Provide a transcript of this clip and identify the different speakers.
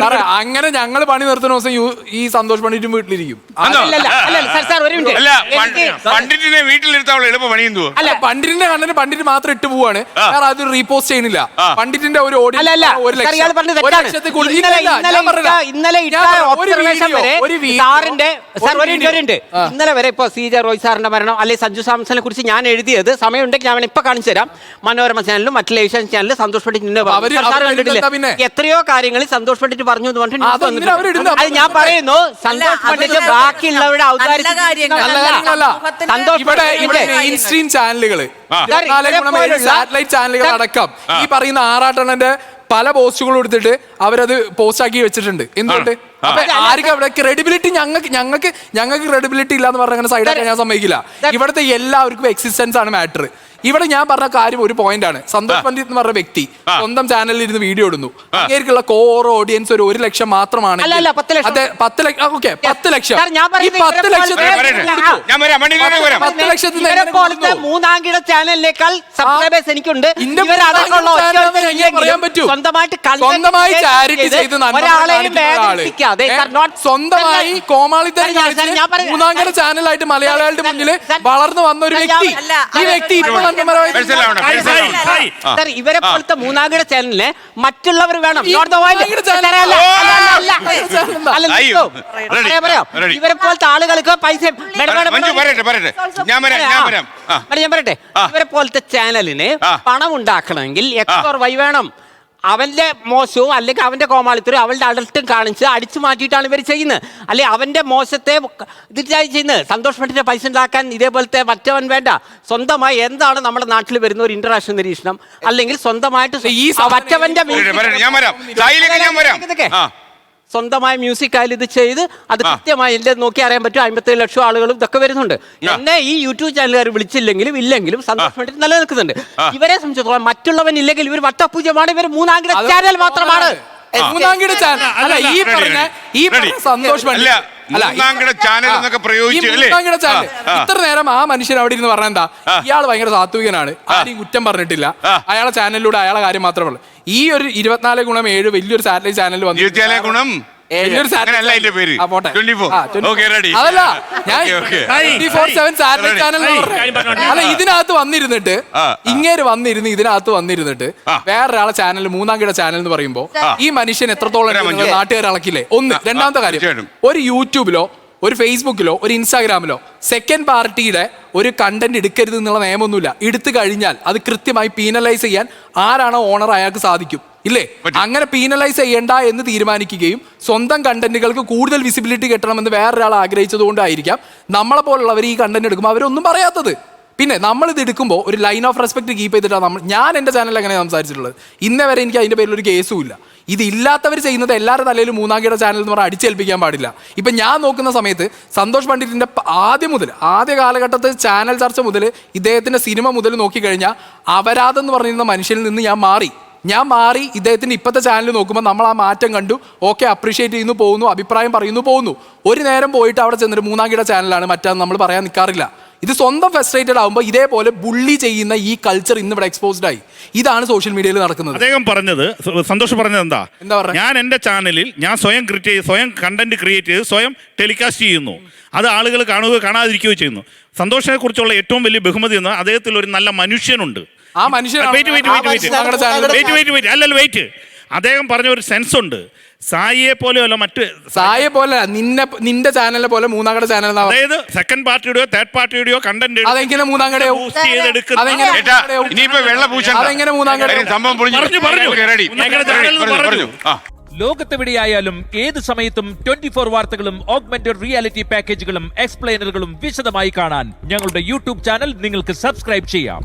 Speaker 1: তারা അങ്ങനെ ഞങ്ങൾ പണി നിർത്തുന്ന ദിവസം യു- ഈ സന്തോഷ് പണ്ഡിറ്റും വീട്ടിലിരിക്കും.
Speaker 2: ആണോ?
Speaker 3: അല്ലല്ല അല്ലല്ല സാർ സാർ ഒരു മിനിറ്റ്.
Speaker 2: അല്ല
Speaker 3: എനിക്ക്
Speaker 2: പണ്ഡിറ്റിനെ വീട്ടിലിരുത്താവുള്ള എളുപ്പ
Speaker 3: അല്ല.
Speaker 1: പണ്ഡിറ്റിന്റെ കണ്ണിന് പണ്ഡിറ്റ് മാത്രം ഇട്ട് പോവാണ്. കാരണം അത് റീപോസ്റ്റ് ചെയ്യുന്നില്ല. പണ്ഡിറ്റിന്റെ ഒരു ഓഡിയോ
Speaker 3: അല്ല അല്ല.
Speaker 1: ഒരു
Speaker 3: സാർ ഇയാൾ പറഞ്ഞത്
Speaker 1: ഒരു
Speaker 3: തെറ്റാണ്.
Speaker 1: ലക്ഷത്തിൽ കൂടുതൽ
Speaker 3: ഇന്നലെ
Speaker 1: ഇല്ല,
Speaker 3: ഇന്നലെ
Speaker 1: ഞാൻ പറഞ്ഞില്ല.
Speaker 3: ഇട്ട- ഇന്നലെ ഇട്ട
Speaker 1: ഞാൻ പറയാം, ഒരു
Speaker 3: ഒബ്സർവേഷൻ
Speaker 1: വീഡിയോ,
Speaker 3: വരെ
Speaker 1: ഒരു വീഡിയോ,
Speaker 3: സാറിന്റെ സാർ
Speaker 1: ഒരു
Speaker 3: ഒരു മിനിറ്റ്.
Speaker 1: വീഡിയോ.
Speaker 3: മിനിറ്റ് ഇന്നലെ വരെ ഇപ്പൊ സി ജെ റോയ് സാറിന്റെ മരണം അല്ലെ സഞ്ജു സാംസനെ കുറിച്ച് ഞാൻ എഴുതിയത്. സമയമുണ്ടെങ്കിൽ ഞാൻ ഇപ്പൊ കാണിച്ചു തരാം. മനോരമ ചാനലിലും മറ്റുള്ള ഏഷ്യൻ ചാനലിലും സന്തോഷ് പണ്ഡിറ്റ് ഇന്ന പറഞ്ഞു.
Speaker 1: അവർ
Speaker 3: സാർ, സാർ
Speaker 1: അവർ
Speaker 3: കണ്ടിട്ടില്ലേ?
Speaker 1: ഇടുന്നതാ പിന്നെ.
Speaker 3: എത്രയോ കാര്യങ്ങളിൽ സന്തോഷ് പണ്ഡിറ്റ് പറഞ്ഞു എന്ന്
Speaker 1: അത്.
Speaker 3: ഞാൻ പറയുന്നു സന്തോഷ് പണ്ഡിറ്റ് ബാക്കിയുള്ളവരുടെ ഔദാര്യം ഇവരെപ്പോലുള്ള-
Speaker 1: സാറ്റലൈറ്റ് ചാനലുകൾ അടക്കം. ഈ പറയുന്ന ആറാട്ടണന്റെ പല പോസ്റ്റുകളും എടുത്തിട്ട് അവരത് പോസ്റ്റ് ആക്കി വെച്ചിട്ടുണ്ട് എന്തുകൊണ്ട്. അപ്പൊ ആർക്കും അവിടെ ക്രെഡിബിലിറ്റി ഞങ്ങൾക്ക് ഞങ്ങൾക്ക് ഞങ്ങൾക്ക് ക്രെഡിബിലിറ്റി ഇല്ലാന്ന് പറഞ്ഞ അങ്ങനെ സൈഡാക്കാൻ ഞാൻ സമ്മതിക്കില്ല. ഇവിടുത്തെ എല്ലാവർക്കും എക്സിസ്റ്റൻസ് ആണ് മാറ്റർ ഇവിടെ ഞാൻ പറഞ്ഞ കാര്യം ഒരു പോയിന്റ് ആണ്. സന്തോഷ് പണ്ഡിറ്റ് എന്ന് പറഞ്ഞ വ്യക്തി സ്വന്തം ചാനലിൽ ഇരുന്ന് വീഡിയോ ഇടുന്നു. അങ്ങേക്കുള്ള കോർ ഓഡിയൻസ് ഒരു ഒരു ലക്ഷം മാത്രമാണ്
Speaker 3: അല്ല, അല്ല, പത്ത് ലക്ഷം.
Speaker 1: ഓക്കെ പത്ത് ലക്ഷം ഈ
Speaker 3: പറയുന്നത്
Speaker 1: പത്ത് ലക്ഷത്തിന് പത്ത് ലക്ഷത്തിന്
Speaker 3: മൂന്നാംകിട ചാനലിനേക്കാൾ സബ്സ്ക്രൈബേഴ്സ് എനിക്കുണ്ട്. സ്വന്തമായിട്ട്
Speaker 1: സ്വന്തമായി ചാരിറ്റി ചെയ്ത്? സ്വന്തമായി കോമാളിത്തരം. മൂന്നാംകട ചാനലായിട്ട് മലയാളികളുടെ മുന്നിൽ വളർന്നു വന്ന ഒരു വ്യക്തി ഈ വ്യക്തി ഇപ്പൊ
Speaker 4: സാർ,
Speaker 3: ഇവരെ പോലത്തെ മൂന്നാംകിട ചാനലിന് മറ്റുള്ളവർ വേണം. ഇവരെ പോലത്തെ ആളുകൾക്ക് പൈസ
Speaker 2: ഞാൻ
Speaker 3: പറയട്ടെ. ഇവരെ പോലത്തെ ചാനലിന് പണം ഉണ്ടാക്കണമെങ്കിൽ എക്സ് ഓർ വൈ വേണം. അവന്റെ മോശവും അല്ലെങ്കിൽ അവന്റെ കോമാളിത്തരും അവളുടെ അടൽട്ടും കാണിച്ച് അടിച്ചു മാറ്റിയിട്ടാണ് ഇവർ ചെയ്യുന്നത്. അല്ലെ അവന്റെ മോശത്തെ ഇതിട്ടായി ചെയ്യുന്നത്. സന്തോഷ് പൈസ ഉണ്ടാക്കാൻ ഇതേപോലത്തെ മറ്റവൻ വേണ്ട. സ്വന്തമായി എന്താണ് നമ്മുടെ നാട്ടിൽ വരുന്ന ഒരു ഇന്റർനാഷണൽ നിരീക്ഷണം? അല്ലെങ്കിൽ സ്വന്തമായിട്ട്
Speaker 1: ഈ
Speaker 3: മറ്റവന്റെ
Speaker 2: ഞാൻ വരാം.
Speaker 3: സ്വന്തമായ മ്യൂസിക് ആയാലും ഇത് ചെയ്ത് അത്. കൃത്യമായി എന്റെ നോക്കി അറിയാൻ പറ്റും അമ്പത്തേഴ് ലക്ഷം ആളുകളും ഇതൊക്കെ വരുന്നുണ്ട്. എന്നെ ഈ യൂട്യൂബ് ചാനലുകാർ വിളിച്ചില്ലെങ്കിലും ഇല്ലെങ്കിലും സന്തോഷം വേണ്ടി നിലനിൽക്കുന്നുണ്ട്. ഇവരെ സംബന്ധിച്ചിടത്തോളം മറ്റുള്ളവൻ ഇല്ലെങ്കിൽ ഇവർ വട്ടപൂജമാണ് ഇവർ
Speaker 1: മൂന്നാം
Speaker 3: ചാനൽ മാത്രമാണ്.
Speaker 1: മൂന്നാം ചാനൽ അല്ല ഈ പറഞ്ഞ ഈ സന്തോഷം പറഞ്ഞ
Speaker 2: മൂന്നാംകിട ചാനൽ. എന്നൊക്കെ പ്രയോഗിച്ച് അല്ലേ?
Speaker 1: ഇത്ര നേരം ആ മനുഷ്യൻ അവിടെ ഇരുന്ന് പറഞ്ഞ എന്താ? ഇയാൾ ഭയങ്കര സാത്വികനാണ്. ആരെയും കുറ്റം പറഞ്ഞിട്ടില്ല. അയാളെ ചാനലിലൂടെ അയാളെ കാര്യം മാത്രമേ ഉള്ളൂ. ഈ ഒരു ഇരുപത്തിനാല് ഗുണം ഏഴ് വലിയൊരു സാറ്റലൈറ്റ് ചാനൽ വന്നു
Speaker 2: ഗുണം
Speaker 1: വലിയൊരു satellite
Speaker 2: അങ്ങനെയല്ല അതിന്റെ പേര്
Speaker 1: ആ, പോട്ടെ.
Speaker 2: 24.
Speaker 1: ആ, 24.
Speaker 2: Okay, ready.
Speaker 1: അതല്ല ഞാൻ
Speaker 2: Okay, okay.
Speaker 5: Hi,
Speaker 1: 24/7 satellite
Speaker 2: Ready.
Speaker 1: channel എന്ന്
Speaker 5: കാര്യം പറഞ്ഞോട്ടെ.
Speaker 1: അല്ല ഇതിനകത്ത് വന്നിരുന്നിട്ട്
Speaker 2: ആ, ആ.
Speaker 1: ഇങ്ങേര് വന്നിരുന്ന് ഇതിനകത്ത് വന്നിരുന്നിട്ട്
Speaker 2: ആ.
Speaker 1: വേറൊരാളെ ചാനൽ മൂന്നാം കിട ചാനൽ എന്ന് പറയുമ്പോ
Speaker 2: ആ.
Speaker 1: ഈ മനുഷ്യൻ എത്രത്തോളം
Speaker 2: നാട്ടുകാരെ
Speaker 1: നാട്ടുകാർ അളക്കില്ലേ ഒന്ന്
Speaker 2: ആ,
Speaker 1: രണ്ടാമത്തെ കാര്യം
Speaker 2: തീർച്ചയായിട്ടും.
Speaker 1: ഒരു യൂട്യൂബിലോ ഒരു ഫേസ്ബുക്കിലോ ഒരു ഇൻസ്റ്റാഗ്രാമിലോ സെക്കൻഡ് പാർട്ടിയുടെ ഒരു കണ്ടന്റ് എടുക്കരുത് എന്നുള്ള നിയമമൊന്നുമില്ല എടുത്തു കഴിഞ്ഞാൽ അത് കൃത്യമായി പീനലൈസ് ചെയ്യാൻ ആരാണോ ഓണർ അയാൾക്ക് സാധിക്കും ഇല്ലേ? അങ്ങനെ പീനലൈസ് ചെയ്യണ്ട എന്ന് തീരുമാനിക്കുകയും സ്വന്തം കണ്ടന്റുകൾക്ക് കൂടുതൽ വിസിബിലിറ്റി കിട്ടണമെന്ന് വേറൊരാൾ ആഗ്രഹിച്ചത് കൊണ്ടായിരിക്കാം നമ്മളെ പോലുള്ളവർ ഈ കണ്ടന്റ് എടുക്കുമ്പോൾ അവരൊന്നും പറയാത്തത്. പിന്നെ നമ്മൾ ഇത് എടുക്കുമ്പോൾ ഒരു ലൈൻ ഓഫ് റെസ്പെക്ട് കീപ്പ് ചെയ്തിട്ടാണ് നമ്മൾ ഞാൻ എന്റെ ചാനലിൽ അങ്ങനെ സംസാരിച്ചിട്ടുള്ളത്? ഇന്നേ വരെ എനിക്ക് അതിന്റെ പേരിൽ ഒരു കേസും ഇല്ല. ഇത് ഇല്ലാത്തവർ ചെയ്യുന്നത് എല്ലാവരുടെ തലയിലും മൂന്നാംകിട ചാനൽ എന്ന് പറഞ്ഞാൽ അടിച്ചേൽപ്പിക്കാൻ പാടില്ല. ഇപ്പം ഞാൻ നോക്കുന്ന സമയത്ത് സന്തോഷ് പണ്ഡിറ്റിന്റെ ആദ്യം മുതൽ ആദ്യ കാലഘട്ടത്തിൽ ചാനൽ ചർച്ച മുതൽ ഇദ്ദേഹത്തിന്റെ സിനിമ മുതൽ നോക്കിക്കഴിഞ്ഞാൽ അപരാധം എന്ന് പറഞ്ഞിരുന്ന മനുഷ്യനിൽ നിന്ന് ഞാൻ മാറി. ഞാൻ മാറി ഇദ്ദേഹത്തിന്റെ ഇപ്പോഴത്തെ ചാനൽ നോക്കുമ്പോൾ നമ്മൾ ആ മാറ്റം കണ്ടു. ഓക്കെ അപ്രീഷിയേറ്റ് ചെയ്യുന്നു പോകുന്നു അഭിപ്രായം പറയുന്നു പോകുന്നു. ഒരു നേരം പോയിട്ട് അവിടെ ചെന്നിട്ട് മൂന്നാം കിട ചാനലാണ് മറ്റാന്ന് നമ്മൾ പറയാൻ നിൽക്കാറില്ല ഇത് സ്വന്തം ഫ്രസ്ട്രേറ്റഡ് ആകുമ്പോൾ ഇതേപോലെ ബുള്ളി ചെയ്യുന്ന ഈ കൾച്ചർ ഇന്ന് ഇവിടെ എക്സ്പോസ്ഡ് ആയി. ഇതാണ് സോഷ്യൽ മീഡിയയിൽ നടക്കുന്നത്.
Speaker 5: അദ്ദേഹം പറഞ്ഞത് സന്തോഷം പറഞ്ഞത് എന്താ?
Speaker 1: എന്താ പറഞ്ഞത്?
Speaker 5: ഞാൻ എന്റെ ചാനലിൽ ഞാൻ സ്വയം ക്രിയേറ്റ് ചെയ്ത് സ്വയം കണ്ടന്റ് ക്രിയേറ്റ് ചെയ്ത് സ്വയം ടെലികാസ്റ്റ് ചെയ്യുന്നു. അത് ആളുകൾ കാണുകയോ കാണാതിരിക്കുകയോ ചെയ്യുന്നു. സന്തോഷത്തെക്കുറിച്ചുള്ള കുറിച്ചുള്ള ഏറ്റവും വലിയ ബഹുമതി എന്ന് അദ്ദേഹത്തിൽ ഒരു നല്ല മനുഷ്യനുണ്ട്.
Speaker 1: ആ മനുഷ്യൻ
Speaker 5: വെയിറ്റ് വെയിറ്റ് വെയിറ്റ് വെയിറ്റ്
Speaker 1: ഞങ്ങളുടെ ചാനൽ
Speaker 5: വെയിറ്റ് വെയിറ്റ് വെയിറ്റ് അല്ലല്ല വെയിറ്റ് അദ്ദേഹം പറഞ്ഞ ഒരു സെൻസ് ഉണ്ട് സായിയെ പോലെയല്ല മറ്റ്
Speaker 1: സായെ പോലെ നിന്നെ നിന്റെ ചാനലിനെ പോലെ മൂന്നാം ചാനൽ
Speaker 5: അതായത് സെക്കൻഡ് പാർട്ടിയുടെയോ തേർഡ് പാർട്ടിയുടെയോ കണ്ടന്റ്
Speaker 1: അതെങ്ങനെ മൂന്നാം
Speaker 2: കടയോ ഇനിയിപ്പോ വെള്ള പൂച്ച
Speaker 1: അതെങ്ങനെ മൂന്നാം
Speaker 2: സംഭവം
Speaker 5: പറഞ്ഞു, പറഞ്ഞു.
Speaker 6: ലോകത്തെവിടെയായാലും ഏത് സമയത്തും ട്വന്റി ഫോർ വാർത്തകളും ഓഗ്മെന്റഡ് റിയാലിറ്റി പാക്കേജുകളും എക്സ്പ്ലെയിനറുകളും വിശദമായി കാണാൻ ഞങ്ങളുടെ യൂട്യൂബ് ചാനൽ നിങ്ങൾക്ക് സബ്സ്ക്രൈബ് ചെയ്യാം.